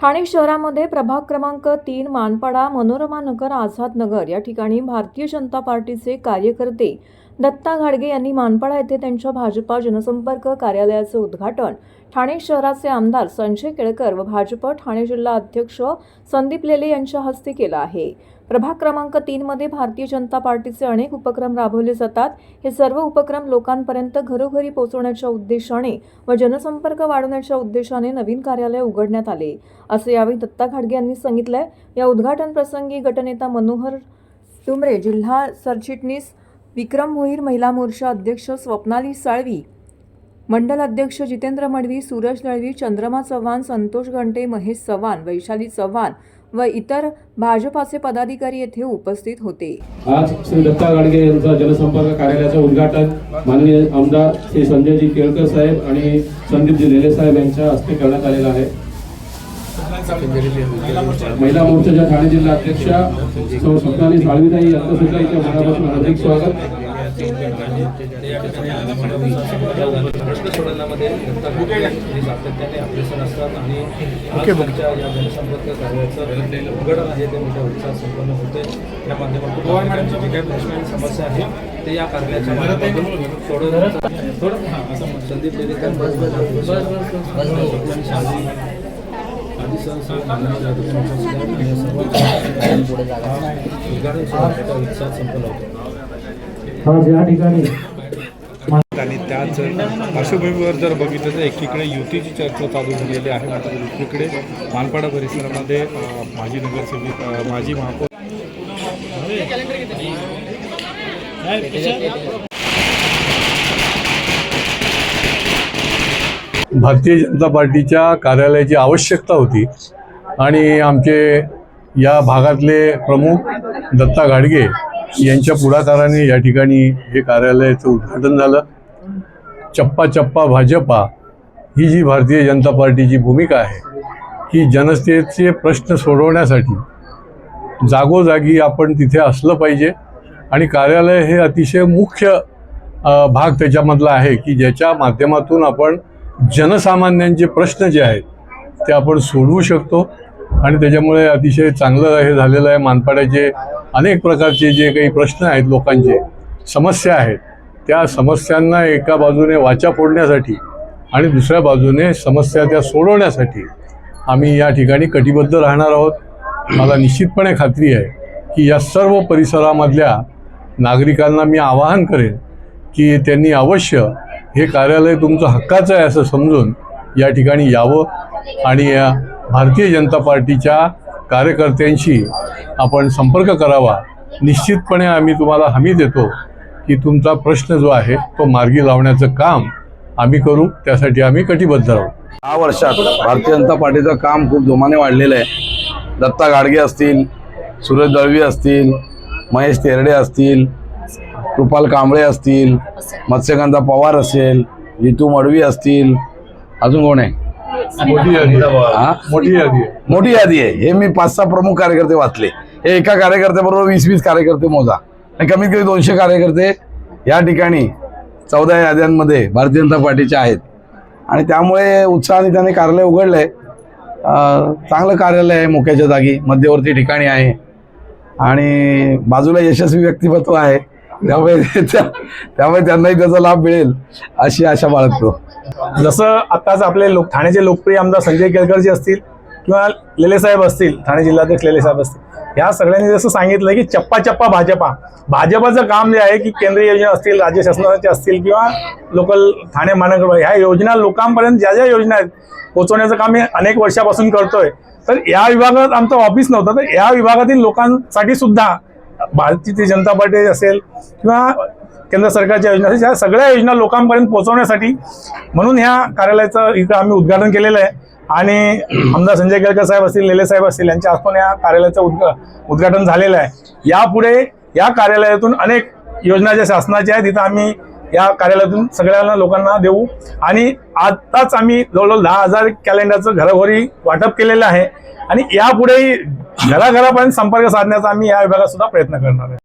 ठाणे शहरामध्ये प्रभाग क्रमांक तीन मानपाडा मनोरमा नगर आझाद नगर या ठिकाणी भारतीय जनता पार्टीचे कार्यकर्ते दत्ता घाडगे यांनी मानपाडा येथे त्यांच्या भाजपा जनसंपर्क कार्यालयाचे उद्घाटन. ठाणे शहराचे आमदार संजय केळकर व भाजप ठाणे जिल्हा अध्यक्ष संदीप लेले यांच्या हस्ते केलं आहे. प्रभाग क्रमांक तीनमध्ये भारतीय जनता पार्टीचे अनेक उपक्रम राबवले जातात. हे सर्व उपक्रम लोकांपर्यंत घरोघरी पोहोचवण्याच्या उद्देशाने व जनसंपर्क वाढवण्याच्या उद्देशाने नवीन कार्यालय उघडण्यात आले. असे यावेळी दत्ता घाडगे यांनी सांगितलंय. या उद्घाटन प्रसंगी गटनेता मनोहर टुमरे जिल्हा सरचिटणीस विक्रम भोईर महिला मोर्चा अध्यक्ष स्वप्नाली साळवी मंडल अध्यक्ष जितेंद्र मडवी सूरज दळवी चंद्रमा चव्हाण संतोष घंटे महेश चव्हाण वैशाली चव्हाण व इतर भाजपाचे पदाधिकारी येथे उपस्थित होते. आज श्री दत्ता गाडगे यांचा जनसंपर्क कार्यालयाचं उद्घाटन माननीय आमदार श्री संजयजी केळकर साहेब आणि संदीपजी लेले साहेब यांच्या हस्ते करण्यात आलेलं आहे. महिला मोर्चाच्या ठाणे जिल्हा अध्यक्षा सौ स्वप्नाली साळवीताई यांचं सुद्धा इथे मनापासून हार्दिक स्वागत प्रश्न सोडवण्यामध्ये हे सातत्याने अग्रेसर असतात आणि आज त्यांच्या या जनसंपर्क कार्याचं उघडण आहे ते मोठ्या उत्साहात संपन्न होते या माध्यमातून नागरिकांच्या जे काही प्रश्न आणि समस्या आहेत ते या माध्यमातून सोडवण्याचा हां, असं संदीप आणि त्याच पार्श्वभूमीवर जर बघितलं तर एकीकडे युतीची चर्चा चालू झालेली आहे मात्र दुसरीकडे मानपाडा परिसरामध्ये माजी नगरसेवक माजी महापौर भारतीय जनता पार्टीच्या कार्यालयाची आवश्यकता होती. आणि आमचे या भागातले प्रमुख दत्ता गाडगे यांच्या पुढाकाराने या ठिकाणी हे कार्यालयाचं उद्घाटन झालं. चप्पा चप्पा भाजपा ही जी भारतीय जनता पार्टीची भूमिका आहे की जनतेचे प्रश्न सोडवण्यासाठी जागोजागी आपण तिथे असलं पाहिजे. आणि कार्यालय हे अतिशय मुख्य भाग त्याच्यामधला आहे की ज्याच्या माध्यमातून आपण जनसामान्यांचे प्रश्न जे आहेत ते आपण सोडवू शकतो. आणि त्याच्यामुळे अतिशय चांगलं हे झालेलं आहे. मानपाड्याचे अनेक प्रकारचे जे काही प्रश्न आहेत लोकांचे समस्या आहेत. त्या समस्यांना एका बाजूने वाचा फोडण्यासाठी आणि दुसऱ्या बाजूने समस्या त्या सोडवण्यासाठी आम्ही या ठिकाणी कटिबद्ध राहणार आहोत. मला निश्चितपणे खात्री आहे की या सर्व परिसरामधल्या नागरिकांना मी आवाहन करेन की त्यांनी अवश्य हे कार्यालय तुमचं हक्काचं आहे असं समजून या ठिकाणी यावं आणि या भारतीय जनता पार्टीच्या कार्यकर्त्यांशी आपण संपर्क करावा. निश्चितपणे आम्ही तुम्हाला हमी देतो की तुमचा प्रश्न जो आहे तो मार्गी लावण्याचं काम आम्ही करू त्यासाठी आम्ही कटिबद्ध राहू दहा वर्षात भारतीय जनता पार्टीचं काम खूप जोमाने वाढलेलं आहे. दत्ता गाडगे असतील सुरेश दळवी असतील महेश तेरडे असतील कृपाल कांबळे असतील मत्स्यगंधा पवार असेल रितू मडवी असतील. अजून कोण आहे? मोठी यादी. हा? मोठी यादी. आहे मोठी यादी आहे. हे मी पाच सहा प्रमुख कार्यकर्ते वाचले. हे एका कार्यकर्त्याबरोबर वीस वीस कार्यकर्ते मोजा. आणि कमीत कमी दोनशे कार्यकर्ते या ठिकाणी चौदा याद्यांमध्ये भारतीय जनता पार्टीचे आहेत. आणि त्यामुळे उत्साहाने त्याने कार्यालय उघडलं आहे चांगलं कार्यालय आहे मोक्याच्या जागी. मध्यवर्ती ठिकाणी आहे. आणि बाजूला यशस्वी व्यक्तिमत्व आहे. त्यामुळे त्यामुळे त्यांनाही त्याचा लाभ मिळेल अशी आशा बाळगतो. जसं आताच आपले लोक ठाण्याचे लोकप्रिय आमदार संजय केळकरजी असतील किंवा लेलेसाहेब असतील ठाणे जिल्हाध्यक्ष लेलेसाहेब असतील ह्या सगळ्यांनी जसं सांगितलं की चप्पा चप्पा भाजपा. भाजपाचं काम जे आहे की केंद्रीय योजना असतील राज्य शासनाच्या असतील किंवा लोकल ठाणे महानगर ह्या योजना लोकांपर्यंत ज्या ज्या योजना आहेत पोहोचवण्याचं काम मी अनेक वर्षापासून करतोय. तर या विभागात आमचं ऑफिस नव्हतं तर या विभागातील लोकांसाठी सुद्धा भारतीय जनता पार्टी असेल किंवा केंद्र सरकारच्या योजना असेल, या सगळ्या योजना लोकांपर्यंत पोहोचवण्यासाठी म्हणून ह्या कार्यालयाचं इथं आम्ही उद्घाटन केलेलं आहे. आणि आमदार संजय केळकर साहेब असतील लेले साहेब असतील यांच्या हस्तून या कार्यालयाचं उद्घा उद्घाटन झालेलं आहे. यापुढे या कार्यालयातून अनेक योजना ज्या शासनाच्या आहेत तिथं आम्ही या कार्यालयातून सगळ्यांना लोकांना देऊ. आणि आत्ताच आम्ही जवळजवळ दहा हजार कॅलेंडरचं घरोघरी वाटप केलेलं आहे. आणि यापुढेही घराघरापर्यंत संपर्क साधण्याचा आम्ही या विभागात सुद्धा प्रयत्न करणार आहे.